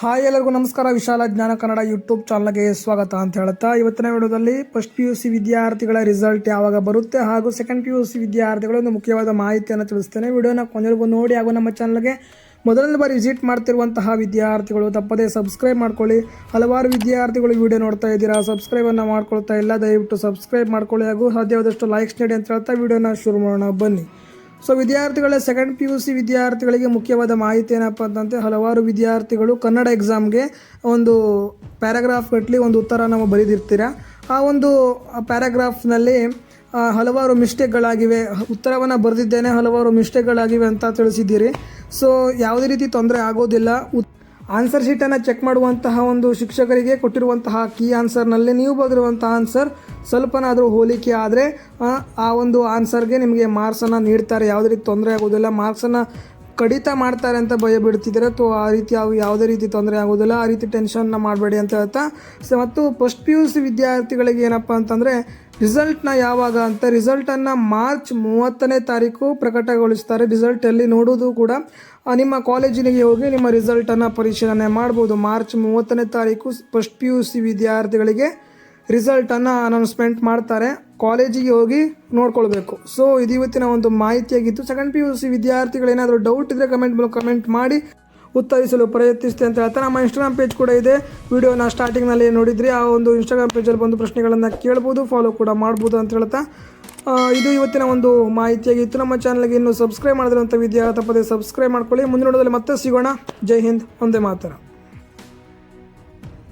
Hi ಎಲ್ಲರಿಗೂ ನಮಸ್ಕಾರ. ವಿಶಾಲ ಜ್ಞಾನ ಕನ್ನಡ ಯೂಟ್ಯೂಬ್ ಚಾನಲ್ಗೆ ಸ್ವಾಗತ ಅಂತ ಹೇಳ್ತಾ, ಇವತ್ತಿನ ವಿಡಿಯೋದಲ್ಲಿ ಫಸ್ಟ್ ಪಿ ಯು ಸಿ ವಿದ್ಯಾರ್ಥಿಗಳ ರಿಸಲ್ಟ್ ಯಾವಾಗ ಬರುತ್ತೆ ಹಾಗೂ ಸೆಕೆಂಡ್ ಪಿ ಯು ಸಿ ವಿದ್ಯಾರ್ಥಿಗಳ ಒಂದು ಮುಖ್ಯವಾದ ಮಾಹಿತಿಯನ್ನು ತಿಳಿಸ್ತೇನೆ. ವಿಡಿಯೋನ ಕೊನೆಗೂ ನೋಡಿ ಹಾಗೂ ನಮ್ಮ ಚಾನಲ್ಗೆ ಮೊದಲನೇ ಬಾರಿ ವಿಸಿಟ್ ಮಾಡ್ತಿರುವಂತಹ ವಿದ್ಯಾರ್ಥಿಗಳು ತಪ್ಪದೇ ಸಬ್ಸ್ಕ್ರೈಬ್ ಮಾಡ್ಕೊಳ್ಳಿ. ಹಲವಾರು ವಿದ್ಯಾರ್ಥಿಗಳು ವಿಡಿಯೋ ನೋಡ್ತಾ ಇದ್ದೀರಾ ಸಬ್ಸ್ಕ್ರೈಬನ್ನು ಮಾಡ್ಕೊಳ್ತಾ ಇಲ್ಲ, ದಯವಿಟ್ಟು ಸಬ್ಸ್ಕ್ರೈಬ್ ಮಾಡ್ಕೊಳ್ಳಿ ಹಾಗೂ ಸಾಧ್ಯವಾದಷ್ಟು ಲೈಕ್ಸ್ ನೀಡಿ ಅಂತ ಹೇಳ್ತಾ ವಿಡಿಯೋನ ಶುರು ಮಾಡೋಣ. ಬನ್ನಿ. ಸೊ ವಿದ್ಯಾರ್ಥಿಗಳ ಸೆಕೆಂಡ್ ಪಿ ಯು ಸಿ ವಿದ್ಯಾರ್ಥಿಗಳಿಗೆ ಮುಖ್ಯವಾದ ಮಾಹಿತಿ ಏನಪ್ಪ ಅಂತಂದರೆ ಹಲವಾರು ವಿದ್ಯಾರ್ಥಿಗಳು ಕನ್ನಡ ಎಕ್ಸಾಮ್ಗೆ ಒಂದು ಪ್ಯಾರಾಗ್ರಾಫ್ ಗಟ್ಟಲಿ ಒಂದು ಉತ್ತರ ನಾವು ಬರೆದಿರ್ತೀರ? ಆ ಒಂದು ಪ್ಯಾರಾಗ್ರಾಫ್ನಲ್ಲಿ ಹಲವಾರು ಮಿಸ್ಟೇಕ್ಗಳಾಗಿವೆ ಉತ್ತರವನ್ನು ಬರೆದಿದ್ದೇನೆ, ಹಲವಾರು ಮಿಸ್ಟೇಕ್ಗಳಾಗಿವೆ ಅಂತ ತಿಳಿಸಿದ್ದೀರಿ. ಸೊ ಯಾವುದೇ ರೀತಿ ತೊಂದರೆ ಆಗೋದಿಲ್ಲ. ಆನ್ಸರ್ ಶೀಟನ್ನು ಚೆಕ್ ಮಾಡುವಂತಹ ಒಂದು ಶಿಕ್ಷಕರಿಗೆ ಕೊಟ್ಟಿರುವಂತಹ ಕೀ ಆನ್ಸರ್ನಲ್ಲಿ ನೀವು ಬರೆದಿರುವಂತಹ ಆನ್ಸರ್ ಸ್ವಲ್ಪನಾದರೂ ಹೋಲಿಕೆ ಆದರೆ, ಆ ಒಂದು ಆನ್ಸರ್ಗೆ ನಿಮಗೆ ಮಾರ್ಕ್ಸನ್ನು ನೀಡ್ತಾರೆ. ಯಾವುದೇ ರೀತಿ ತೊಂದರೆ ಆಗೋದಿಲ್ಲ. ಮಾರ್ಕ್ಸನ್ನು ಕಡಿತ ಮಾಡ್ತಾರೆ ಅಂತ ಭಯ ಬಿಡ್ತಿದ್ದಾರೆ ತೋ ಆ ರೀತಿ ಯಾವ ಯಾವುದೇ ರೀತಿ ತೊಂದರೆ ಆಗೋದಿಲ್ಲ ಆ ರೀತಿ ಟೆನ್ಷನ್ನ ಮಾಡಬೇಡಿ ಅಂತ ಹೇಳ್ತಾ, ಸೊ ಮತ್ತು ಫಸ್ಟ್ ಪಿ ಯು ಸಿ ವಿದ್ಯಾರ್ಥಿಗಳಿಗೆ ಏನಪ್ಪ ಅಂತಂದರೆ ರಿಸಲ್ಟ್ನ ಯಾವಾಗ ಅಂತ ರಿಸಲ್ಟನ್ನು ಮಾರ್ಚ್ ಮೂವತ್ತನೇ ತಾರೀಕು ಪ್ರಕಟಗೊಳಿಸ್ತಾರೆ. ರಿಸಲ್ಟಲ್ಲಿ ನೋಡೋದು ಕೂಡ ನಿಮ್ಮ ಕಾಲೇಜಿನಿಗೆ ಹೋಗಿ ನಿಮ್ಮ ರಿಸಲ್ಟನ್ನು ಪರಿಶೀಲನೆ ಮಾಡ್ಬೋದು. ಮಾರ್ಚ್ ಮೂವತ್ತನೇ ತಾರೀಕು ಫಸ್ಟ್ ಪಿ ಯು ಸಿ ವಿದ್ಯಾರ್ಥಿಗಳಿಗೆ. ರಿಸಲ್ಟನ್ನು ಅನೌನ್ಸ್ಮೆಂಟ್ ಮಾಡ್ತಾರೆ. ಕಾಲೇಜಿಗೆ ಹೋಗಿ ನೋಡ್ಕೊಳ್ಬೇಕು. ಸೊ ಇದು ಇವತ್ತಿನ ಒಂದು ಮಾಹಿತಿಯಾಗಿತ್ತು. ಸೆಕೆಂಡ್ ಪಿ ಯು ಸಿ ವಿದ್ಯಾರ್ಥಿಗಳೇನಾದರೂ ಡೌಟ್ ಇದ್ದರೆ ಕಮೆಂಟ್ ಮೂಲಕ ಕಮೆಂಟ್ ಮಾಡಿ ಉತ್ತರಿಸಲು ಪ್ರಯತ್ನಿಸ್ತೆ ಅಂತ ಹೇಳ್ತಾರೆ. ನಮ್ಮ ಇನ್ಸ್ಟಾಗ್ರಾಮ್ ಪೇಜ್ ಕೂಡ ಇದೆ. ವಿಡಿಯೋನ ಸ್ಟಾರ್ಟಿಂಗ್ನಲ್ಲಿ ನೋಡಿದ್ರಿ. ಆ ಒಂದು ಇನ್ಸ್ಟಾಗ್ರಾಮ್ ಪೇಜಲ್ಲಿ ಬಂದು ಪ್ರಶ್ನೆಗಳನ್ನು ಕೇಳ್ಬೋದು ಫಾಲೋ ಕೂಡ ಮಾಡ್ಬೋದು ಅಂತ ಹೇಳ್ತಾ. ಇದು ಇವತ್ತಿನ ಒಂದು ಮಾಹಿತಿಯಾಗಿತ್ತು. ನಮ್ಮ ಚಾನಲ್ಗೆ ಇನ್ನು ಸಬ್ಸ್ಕ್ರೈಬ್ ಮಾಡಿದ್ರಂಥ ವಿದ್ಯಾರ್ಥಿ ಪದೇ ಸಬ್ಸ್ಕ್ರೈಬ್ ಮಾಡ್ಕೊಳ್ಳಿ. ಮುಂದಿನ ನೋಡೋದಲ್ಲಿ ಮತ್ತೆ ಸಿಗೋಣ. ಜೈ ಹಿಂದ್. ಒಂದೇ ಮಾತರ.